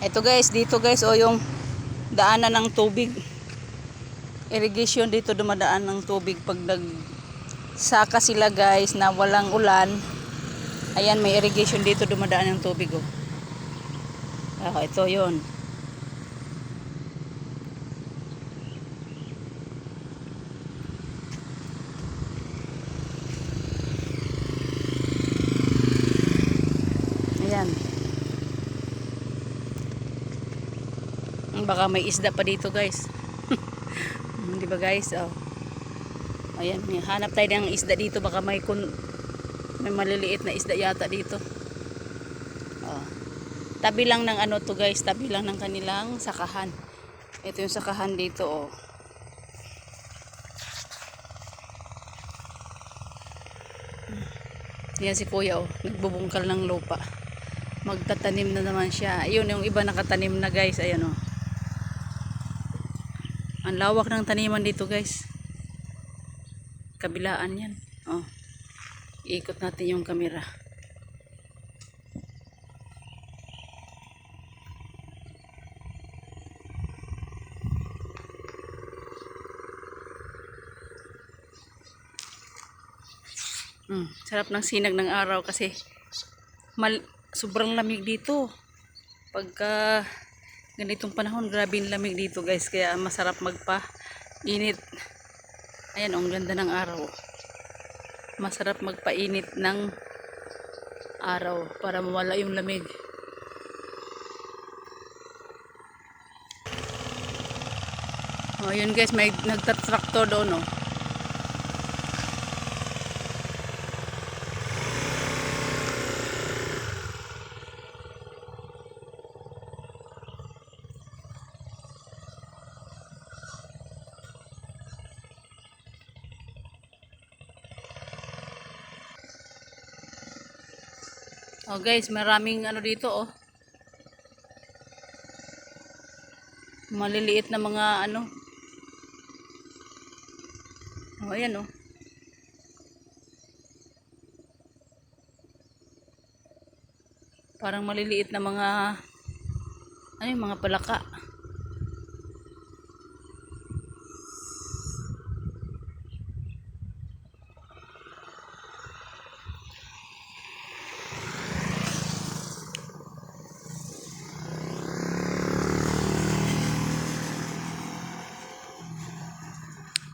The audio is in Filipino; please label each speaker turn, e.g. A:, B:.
A: Ito guys, dito guys, o yung daanan ng tubig. Irrigation dito dumadaan ng tubig pag nag saka sila guys na walang ulan. Ayan, may irrigation dito dumadaan ng tubig oh. Ah, ito yon. Ayan. Mm, Baka may isda pa dito guys. Di ba guys? Oh. Ayan, hanap tayo ng isda dito. Baka may kun may maliliit na isda yata dito. Oh. Tabi lang ng ano to guys, tabi lang ng kanilang sakahan. Ito yung sakahan dito oh. Yan si kuya oh, nagbubungkal ng lupa. Magtatanim na naman siya. Ayun yung iba nakatanim na guys, ayan oh. Ang lawak ng taniman dito guys. Kabilaan yan. Oh. Iikot natin yung kamera. Mm, sarap ng sinag ng araw kasi mal sobrang lamig dito. Pagka ganitong panahon, grabe yung lamig dito guys. Kaya masarap magpa init. Ayan, oh, ang ganda ng araw. Masarap magpainit ng araw para mawala yung lamig. Oh, yun guys, may nagtatraktor doon, oh. Oh guys, maraming ano dito oh. Maliliit na mga ano. Oh, ayan oh. Parang maliliit na mga ano yung mga palaka.